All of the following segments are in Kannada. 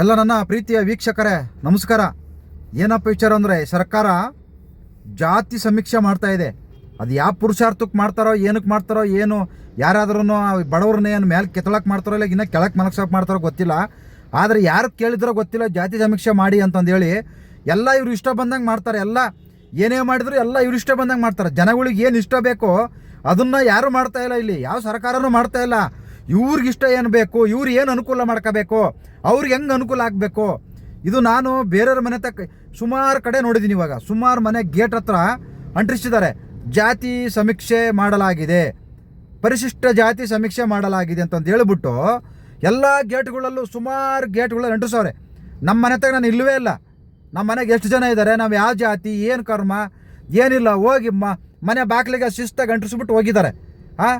ಎಲ್ಲ ನನ್ನ ಪ್ರೀತಿಯ ವೀಕ್ಷಕರೇ, ನಮಸ್ಕಾರ. ಏನಪ್ಪ ವಿಚಾರ ಅಂದರೆ, ಸರ್ಕಾರ ಜಾತಿ ಸಮೀಕ್ಷೆ ಮಾಡ್ತಾ ಇದೆ. ಅದು ಯಾವ ಪುರುಷಾರ್ಥಕ್ಕೆ ಮಾಡ್ತಾರೋ, ಏನಕ್ಕೆ ಮಾಡ್ತಾರೋ, ಏನು ಯಾರಾದ್ರೂ ಬಡವ್ರನ್ನ ಏನು ಮೇಲೆ ಕೆತ್ತಳಕ್ಕೆ ಮಾಡ್ತಾರೋ ಇಲ್ಲ, ಇನ್ನೂ ಕೆಳಕ್ಕೆ ಮಲಗ್ಸೋಕೆ ಮಾಡ್ತಾರೋ ಗೊತ್ತಿಲ್ಲ. ಆದರೆ ಯಾರು ಕೇಳಿದ್ರೋ ಗೊತ್ತಿಲ್ಲ, ಜಾತಿ ಸಮೀಕ್ಷೆ ಮಾಡಿ ಅಂತಂದೇಳಿ, ಎಲ್ಲ ಇವ್ರು ಇಷ್ಟ ಬಂದಂಗೆ ಮಾಡ್ತಾರೆ. ಎಲ್ಲ ಏನೇ ಮಾಡಿದ್ರು ಎಲ್ಲ ಇವ್ರು ಇಷ್ಟ ಬಂದಂಗೆ ಮಾಡ್ತಾರೆ. ಜನಗಳಿಗೆ ಏನು ಇಷ್ಟ ಬೇಕೋ, ಅದನ್ನು ಯಾರು ಮಾಡ್ತಾ ಇಲ್ಲ ಇಲ್ಲಿ. ಯಾವ ಸರ್ಕಾರನೂ ಮಾಡ್ತಾ ಇಲ್ಲ. ಇವ್ರಿಗೆ ಇಷ್ಟ ಏನು ಬೇಕು, ಇವ್ರು ಏನು ಅನುಕೂಲ ಮಾಡ್ಕೋಬೇಕು, ಅವ್ರಿಗೆ ಹೆಂಗೆ ಅನುಕೂಲ ಆಗಬೇಕು? ಇದು ನಾನು ಬೇರೆಯವ್ರ ಮನೆ ತಕ್ಕ ಸುಮಾರು ಕಡೆ ನೋಡಿದ್ದೀನಿ ಇವಾಗ. ಸುಮಾರು ಮನೆ ಗೇಟ್ ಹತ್ರ ಅಂಟಿಸಿದ್ದಾರೆ ಜಾತಿ ಸಮೀಕ್ಷೆ ಮಾಡಲಾಗಿದೆ. ಪರಿಶಿಷ್ಟ ಜಾತಿ ಸಮೀಕ್ಷೆ ಮಾಡಲಾಗಿದೆ ಅಂತಂದು ಹೇಳ್ಬಿಟ್ಟು ಎಲ್ಲ ಗೇಟ್ಗಳಲ್ಲೂ ಸುಮಾರು ಗೇಟ್ಗಳಲ್ಲಿ ಅಂಟಿಸೋರೆ ನಮ್ಮ ಮನೆ ತಗ ನಾನು ಇಲ್ಲವೇ ಇಲ್ಲ. ನಮ್ಮ ಮನೆಗೆ ಎಷ್ಟು ಜನ ಇದ್ದಾರೆ ನಾವು ಯಾವ ಜಾತಿ, ಏನು ಕರ್ಮ, ಏನಿಲ್ಲ, ಹೋಗಿ ಮನೆ ಬಾಗಿಲಿಗೆ ಶಿಸ್ತಾಗಿ ಅಂಟಿಸ್ಬಿಟ್ಟು ಹೋಗಿದ್ದಾರೆ. ಹಾಂ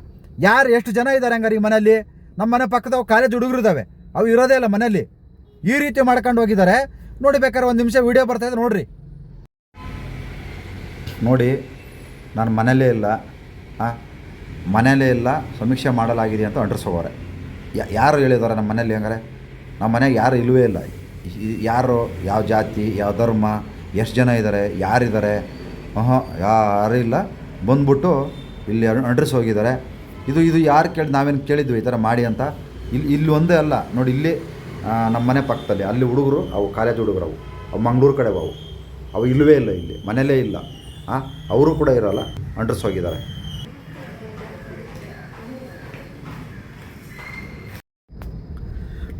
ಯಾರು ಎಷ್ಟು ಜನ ಇದ್ದಾರೆ ಹಂಗಾರೆ ಈ ಮನೆಯಲ್ಲಿ? ನಮ್ಮ ಮನೆ ಪಕ್ಕದ ಕಾಲೇಜ್ ಹುಡುಗರು ಇದ್ದಾವೆ. ಅವು ಇರೋದೇ ಇಲ್ಲ ಮನೆಯಲ್ಲಿ. ಈ ರೀತಿ ಮಾಡ್ಕೊಂಡು ಹೋಗಿದ್ದಾರೆ. ನೋಡಿ ಬೇಕಾದ್ರೆ ಒಂದು ನಿಮಿಷ ವಿಡಿಯೋ ಬರ್ತಾಯಿದೆ ನೋಡಿರಿ. ನೋಡಿ, ನಾನು ಮನೇಲೇ ಇಲ್ಲ. ಮನೇಲೇ ಇಲ್ಲ, ಸಮೀಕ್ಷೆ ಮಾಡಲಾಗಿದೆ ಅಂತ ಅಂಟಿಸೋರೆ ಯಾರು ಹೇಳಿದ್ದಾರೆ ನಮ್ಮ ಮನೇಲಿ ಹಂಗಾರೆ? ನಮ್ಮ ಮನೆಗೆ ಯಾರು ಇಲ್ಲವೇ ಇಲ್ಲ. ಯಾರು, ಯಾವ ಜಾತಿ, ಯಾವ ಧರ್ಮ, ಎಷ್ಟು ಜನ ಇದ್ದಾರೆ, ಯಾರಿದ್ದಾರೆ? ಹಾಂ ಯಾರೂ ಇಲ್ಲ. ಬಂದ್ಬಿಟ್ಟು ಇಲ್ಲಿ ಅಂಡ್ರೆಸ್ ಹೋಗಿದ್ದಾರೆ ಇದು ಇದು ಯಾರು ಕೇಳಿ, ನಾವೇನು ಕೇಳಿದ್ವಿ ಈ ಥರ ಮಾಡಿ ಅಂತ? ಇಲ್ಲಿ ಇಲ್ಲಿ ಒಂದೇ ಅಲ್ಲ. ನೋಡಿ, ಇಲ್ಲಿ ನಮ್ಮ ಮನೆ ಪಕ್ಕದಲ್ಲಿ, ಅಲ್ಲಿ ಹುಡುಗರು, ಅವು ಕಾಲೇಜ್ ಹುಡುಗರು ಅವು. ಅವು ಮಂಗಳೂರು ಕಡೆ ಅವು. ಅವು ಇಲ್ಲವೇ ಇಲ್ಲ ಇಲ್ಲಿ ಮನೇಲೇ ಇಲ್ಲ. ಹಾಂ ಅವರು ಕೂಡ ಇರೋಲ್ಲ ಅಂಡ್ರೆಸ್ ಹೋಗಿದ್ದಾರೆ.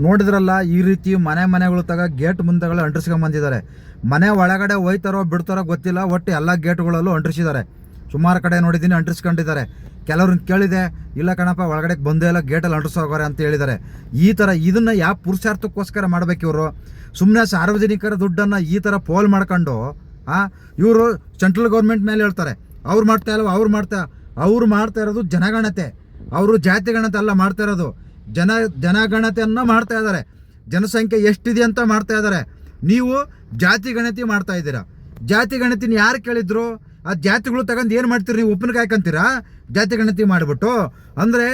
ನೋಡಿದ್ರಲ್ಲ, ಈ ರೀತಿ ಮನೆ ಮನೆಗಳು ತಗ ಗೇಟ್ ಮುಂದೆಗಳು ಅಂಟರ್ಸ್ಕೊಂಬಂದಿದ್ದಾರೆ. ಮನೆ ಒಳಗಡೆ ಹೋಯ್ತಾರೋ ಬಿಡ್ತಾರೋ ಗೊತ್ತಿಲ್ಲ, ಒಟ್ಟು ಎಲ್ಲ ಗೇಟ್ಗಳಲ್ಲೂ ಅಂಟಿಸಿದ್ದಾರೆ ಸುಮಾರು ಕಡೆ ನೋಡಿದ್ದೀನಿ, ಅಂಟಿಸ್ಕೊಂಡಿದ್ದಾರೆ. ಕೆಲವ್ರನ್ನ ಕೇಳಿದೆ, ಇಲ್ಲ ಕಣಪ್ಪ, ಒಳಗಡೆ ಬಂದೇ ಇಲ್ಲ, ಗೇಟಲ್ಲಿ ಅಂಟಿಸೋಗೋರೆ ಅಂತ ಹೇಳಿದ್ದಾರೆ. ಈ ಥರ ಇದನ್ನು ಯಾವ ಪುರುಷಾರ್ಥಕ್ಕೋಸ್ಕರ ಮಾಡಬೇಕು ಇವರು? ಸುಮ್ಮನೆ ಸಾರ್ವಜನಿಕರ ದುಡ್ಡನ್ನು ಈ ಥರ ಪೋಲ್ ಮಾಡ್ಕೊಂಡು ಇವರು ಸೆಂಟ್ರಲ್ ಗೌರ್ಮೆಂಟ್ ಮೇಲೆ ಹೇಳ್ತಾರೆ, ಅವ್ರು ಮಾಡ್ತಾ ಇಲ್ವ? ಅವ್ರು ಮಾಡ್ತಾ ಅವ್ರು ಮಾಡ್ತಾ ಇರೋದು ಜನಗಣತೆ. ಅವರು ಜಾತಿ ಗಣತೆ ಅಲ್ಲ ಮಾಡ್ತಾ ಇರೋದು. ಜನ, ಜನಗಣತೆಯನ್ನು ಮಾಡ್ತಾ ಇದ್ದಾರೆ. ಜನಸಂಖ್ಯೆ ಎಷ್ಟಿದೆ ಅಂತ ಮಾಡ್ತಾ ಇದ್ದಾರೆ. ನೀವು ಜಾತಿ ಗಣತಿ ಮಾಡ್ತಾ ಇದ್ದೀರಾ. ಜಾತಿ ಗಣತಿನ ಯಾರು ಕೇಳಿದ್ರು? ಆ ಜಾತಿಗಳು ತಗೊಂಡು ಏನು ಮಾಡ್ತೀರಿ ನೀವು ಉಪ್ಪಿನಕಾಯಿ ಕಂತೀರಾ? ಜಾತಿ ಗಣತಿ ಮಾಡಿಬಿಟ್ಟು. ಅಂದರೆ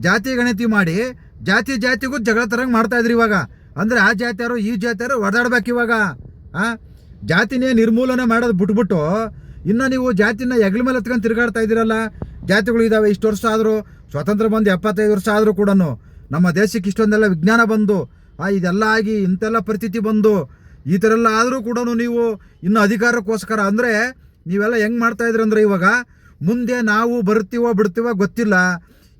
ಜಾತಿ ಗಣತಿ ಮಾಡಿ ಜಾತಿ ಜಾತಿಗೂ ಜಗಳ ತರಂಗ ಮಾಡ್ತಾ ಇದ್ರಿ ಇವಾಗ. ಅಂದರೆ ಆ ಜಾತಿಯವರು ಈ ಜಾತಿಯವರು ಹೊಡೆದಾಡ್ಬೇಕು ಇವಾಗ. ಆ? ಜಾತಿನೇ ನಿರ್ಮೂಲನೆ ಮಾಡೋದು ಬಿಟ್ಬಿಟ್ಟು ಇನ್ನು ನೀವು ಜಾತಿನ ಹೆಗ್ಲ ಮೇಲೆ ಹತ್ಕೊಂಡು ತಿರುಗಾಡ್ತಾ ಇದ್ದೀರಲ್ಲ. ಜಾತಿಗಳು ಇದ್ದಾವೆ ಇಷ್ಟು ವರ್ಷ ಆದರೂ, ಸ್ವಾತಂತ್ರ್ಯ ಬಂದು ಎಪ್ಪತ್ತೈದು ವರ್ಷ ಆದರೂ ಕೂಡ ನಮ್ಮ ದೇಶಕ್ಕೆ ಇಷ್ಟೊಂದೆಲ್ಲ ವಿಜ್ಞಾನ ಬಂದು, ಆ, ಇದೆಲ್ಲ ಆಗಿ ಇಂತೆಲ್ಲ ಪರಿಸ್ಥಿತಿ ಬಂದು, ಈ ಥರ ಎಲ್ಲ ಆದರೂ ಕೂಡ ನೀವು ಇನ್ನು ಅಧಿಕಾರಕ್ಕೋಸ್ಕರ ಅಂದರೆ ನೀವೆಲ್ಲ ಹೆಂಗೆ ಮಾಡ್ತಾ ಇದ್ರಿ ಅಂದರೆ ಇವಾಗ ಮುಂದೆ ನಾವು ಬರ್ತೀವೋ ಬಿಡ್ತೀವೋ ಗೊತ್ತಿಲ್ಲ.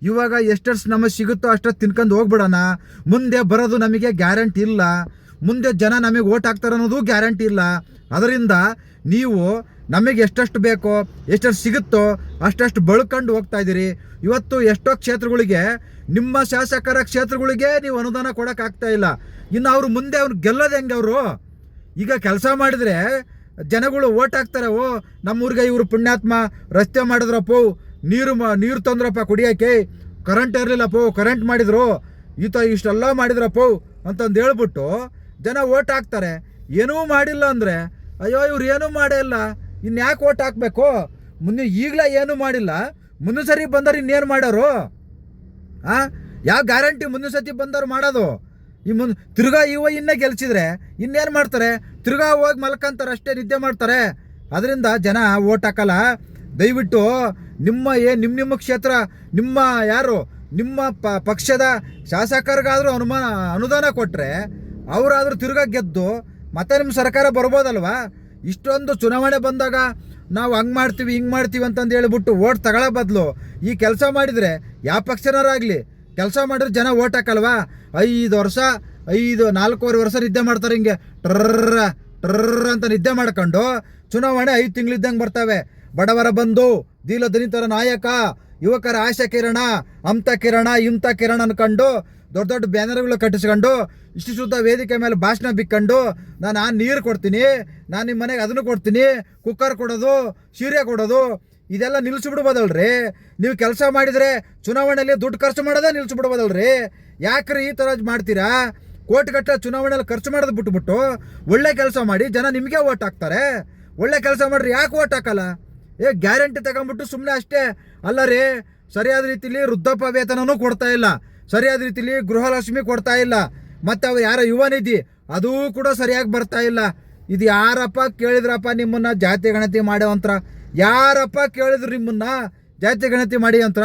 ಇವಾಗ ಎಷ್ಟೆಷ್ಟು ನಮಗೆ ಸಿಗುತ್ತೋ ಅಷ್ಟೊತ್ತು ತಿನ್ಕೊಂಡು ಹೋಗ್ಬಿಡೋಣ. ಮುಂದೆ ಬರೋದು ನಮಗೆ ಗ್ಯಾರಂಟಿ ಇಲ್ಲ. ಮುಂದೆ ಜನ ನಮಗೆ ಓಟ್ ಹಾಕ್ತಾರೆ ಅನ್ನೋದು ಗ್ಯಾರಂಟಿ ಇಲ್ಲ. ಅದರಿಂದ ನೀವು ನಮಗೆ ಎಷ್ಟೆಷ್ಟು ಬೇಕೋ, ಎಷ್ಟೆಷ್ಟು ಸಿಗುತ್ತೋ ಅಷ್ಟಷ್ಟು ಬಳ್ಕೊಂಡು ಹೋಗ್ತಾ ಇದ್ದೀರಿ. ಇವತ್ತು ಎಷ್ಟೋ ಕ್ಷೇತ್ರಗಳಿಗೆ, ನಿಮ್ಮ ಶಾಸಕರ ಕ್ಷೇತ್ರಗಳಿಗೆ ನೀವು ಅನುದಾನ ಕೊಡೋಕ್ಕಾಗ್ತಾ ಇಲ್ಲ. ಇನ್ನು ಅವರು ಮುಂದೆ ಅವ್ರು ಗೆಲ್ಲೋದು ಹೆಂಗೆ ಅವರು? ಈಗ ಕೆಲಸ ಮಾಡಿದ್ರೆ ಜನಗಳು ಓಟ್ ಹಾಕ್ತಾರೆ, ಓ, ನಮ್ಮೂರಿಗೆ ಇವರು ಪುಣ್ಯಾತ್ಮ, ರಸ್ತೆ ಮಾಡಿದ್ರಪ್ಪ ನೀರು ನೀರು ತಂದ್ರಪ್ಪ ಕುಡಿಯೋಕೆ ಕರೆಂಟ್ ಇರಲಿಲ್ಲಪ್ಪ ಕರೆಂಟ್ ಮಾಡಿದ್ರು, ಈತ ಇಷ್ಟೆಲ್ಲ ಮಾಡಿದ್ರಪ್ಪ ಅಂತಂದು ಹೇಳ್ಬಿಟ್ಟು ಜನ ಓಟ್ ಹಾಕ್ತಾರೆ. ಏನೂ ಮಾಡಿಲ್ಲ ಅಂದರೆ, ಅಯ್ಯೋ, ಇವ್ರು ಏನೂ ಮಾಡೇ ಇಲ್ಲ ಇನ್ಯಾಕೆ ಓಟ್ ಹಾಕಬೇಕು? ಮುಂದೆ ಈಗಲೇ ಏನೂ ಮಾಡಿಲ್ಲ, ಮುಂದೆ ಸರಿ ಬಂದವ್ರು ಇನ್ನೇನು ಮಾಡೋರು? ಹಾಂ ಯಾವ ಗ್ಯಾರಂಟಿ ಮುಂದಿನ ಸತಿ ಬಂದವ್ರು ಮಾಡೋದು? ಈ ಮುಂದೆ ತಿರ್ಗಾ ಇವ ಇನ್ನೇ ಗೆಲ್ಸಿದ್ರೆ ಇನ್ನೇನು ಮಾಡ್ತಾರೆ? ತಿರ್ಗಾ ಹೋಗಿ ಮಲ್ಕಂತಾರೆ ಅಷ್ಟೇ ನಿದ್ದೆ ಮಾಡ್ತಾರೆ. ಅದರಿಂದ ಜನ ಓಟ್ ಹಾಕಲ್ಲ. ದಯವಿಟ್ಟು ನಿಮ್ಮ ಏ ನಿಮ್ಮ ನಿಮ್ಮ ಕ್ಷೇತ್ರ, ನಿಮ್ಮ ಯಾರು, ನಿಮ್ಮ ಪ ಪಕ್ಷದ ಶಾಸಕರಿಗಾದರೂ ಅನುಮಾನ, ಅನುದಾನ ಕೊಟ್ಟರೆ ಅವರಾದರೂ ತಿರ್ಗಾ ಗೆದ್ದು ಮತ್ತೆ ನಿಮ್ಮ ಸರ್ಕಾರ ಬರ್ಬೋದಲ್ವಾ? ಇಷ್ಟೊಂದು ಚುನಾವಣೆ ಬಂದಾಗ ನಾವು ಹಂಗೆ ಮಾಡ್ತೀವಿ, ಹಿಂಗೆ ಮಾಡ್ತೀವಿ ಅಂತಂದು ಹೇಳ್ಬಿಟ್ಟು ಓಟ್ ತಗೊಳ್ಳೋ ಬದಲು ಈ ಕೆಲಸ ಮಾಡಿದರೆ ಯಾವ ಪಕ್ಷನಾರಾಗಲಿ ಕೆಲಸ ಮಾಡಿದ್ರೆ ಜನ ಓಟ್ ಹಾಕಲ್ವಾ? ಐದು ವರ್ಷ, ಐದು, ನಾಲ್ಕೂವರೆ ವರ್ಷ ನಿದ್ದೆ ಮಾಡ್ತಾರೆ ಹಿಂಗೆ. ಟ್ರರ್ರ ಟ್ರರ್ರ ಅಂತ ನಿದ್ದೆ ಮಾಡ್ಕೊಂಡು ಚುನಾವಣೆ ಐದು ತಿಂಗಳಿದ್ದಂಗೆ ಬರ್ತವೆ. ಬಡವರ ಬಂದು ದೀಲ ದಲಿತರ ನಾಯಕ, ಯುವಕರ ಆಶಾ ಕಿರಣ ಅಮ್ತ ಕಿರಣ ಇಂಥ ಕಿರಣ ಅನ್ಕೊಂಡು ದೊಡ್ಡ ದೊಡ್ಡ ಬ್ಯಾನರ್ಗಳು ಕಟ್ಟಿಸ್ಕೊಂಡು ಇಷ್ಟು ಶುದ್ಧ ವೇದಿಕೆ ಮೇಲೆ ಭಾಷಣ ಬಿಕ್ಕೊಂಡು ನಾನು ಆ ನೀರು ಕೊಡ್ತೀನಿ, ನಾನು ನಿಮ್ಮ ಮನೆಗೆ ಅದನ್ನು ಕೊಡ್ತೀನಿ, ಕುಕ್ಕರ್ ಕೊಡೋದು, ಸೀರೆ ಕೊಡೋದು ಇದೆಲ್ಲ ನಿಲ್ಲಿಸ್ಬಿಡ್ಬೋದಲ್ರಿ? ನೀವು ಕೆಲಸ ಮಾಡಿದರೆ ಚುನಾವಣೆಯಲ್ಲಿ ದುಡ್ಡು ಖರ್ಚು ಮಾಡೋದೇ ನಿಲ್ಲಿಸ್ಬಿಡ್ಬೋದಲ್ರಿ? ಯಾಕ್ರಿ ಈ ಥರ ಮಾಡ್ತೀರಾ? ಕೋಟಿಗಟ್ಟಲೆ ಚುನಾವಣೆಯಲ್ಲಿ ಖರ್ಚು ಮಾಡೋದು ಬಿಟ್ಬಿಟ್ಟು ಒಳ್ಳೆ ಕೆಲಸ ಮಾಡಿ ಜನ ನಿಮಗೆ ಓಟ್ ಹಾಕ್ತಾರೆ. ಒಳ್ಳೆ ಕೆಲಸ ಮಾಡ್ರಿ, ಯಾಕೆ ಓಟ್ ಹಾಕಲ್ಲ? ಏ, ಗ್ಯಾರಂಟಿ ತಗೊಂಬಿಟ್ಟು ಸುಮ್ಮನೆ ಅಷ್ಟೇ ಅಲ್ಲ ರೀ, ಸರಿಯಾದ ರೀತಿಲಿ ವೃದ್ಧಾಪ್ಯ ವೇತನನೂ ಕೊಡ್ತಾ ಇಲ್ಲ. ಸರಿಯಾದ ರೀತಿಲಿ ಗೃಹಲಕ್ಷ್ಮಿ ಕೊಡ್ತಾ ಇಲ್ಲ. ಮತ್ತು ಅವ್ರು ಯಾರ ಯುವ ನಿಧಿ ಅದೂ ಕೂಡ ಸರಿಯಾಗಿ ಬರ್ತಾ ಇಲ್ಲ. ಇದು ಯಾರಪ್ಪ ಕೇಳಿದ್ರಪ್ಪ ನಿಮ್ಮನ್ನು ಜಾತಿ ಗಣತಿ ಮಾಡ್ಯವಂತ್ರ ಯಾರಪ್ಪ ಕೇಳಿದ್ರು ನಿಮ್ಮನ್ನ? ಜಾತಿ ಗಣತಿ ಮಾಡಿ ಅಂತರ?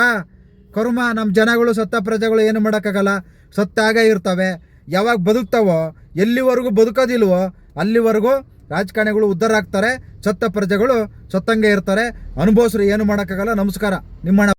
ಕರ್ಮ ನಮ್ಮ ಜನಗಳು ಸತ್ತ ಪ್ರಜೆಗಳು ಏನು ಮಾಡೋಕ್ಕಾಗಲ್ಲ? ಸತ್ತಾಗೇ ಇರ್ತವೆ. ಯಾವಾಗ ಬದುಕ್ತಾವೋ, ಎಲ್ಲಿವರೆಗೂ ಬದುಕೋದಿಲ್ವೋ, ಅಲ್ಲಿವರೆಗೂ ರಾಜಕಾರಣಿಗಳು ಉದ್ಧಾರ ಆಗ್ತಾರೆ. ಸತ್ತ ಪ್ರಜೆಗಳು ಸತ್ತಂಗೆ ಇರ್ತಾರೆ. ಅನುಭವಿಸ್ರು ಏನು ಮಾಡೋಕ್ಕಾಗಲ್ಲ? ನಮಸ್ಕಾರ. ನಿಮ್ಮಣ್ಣ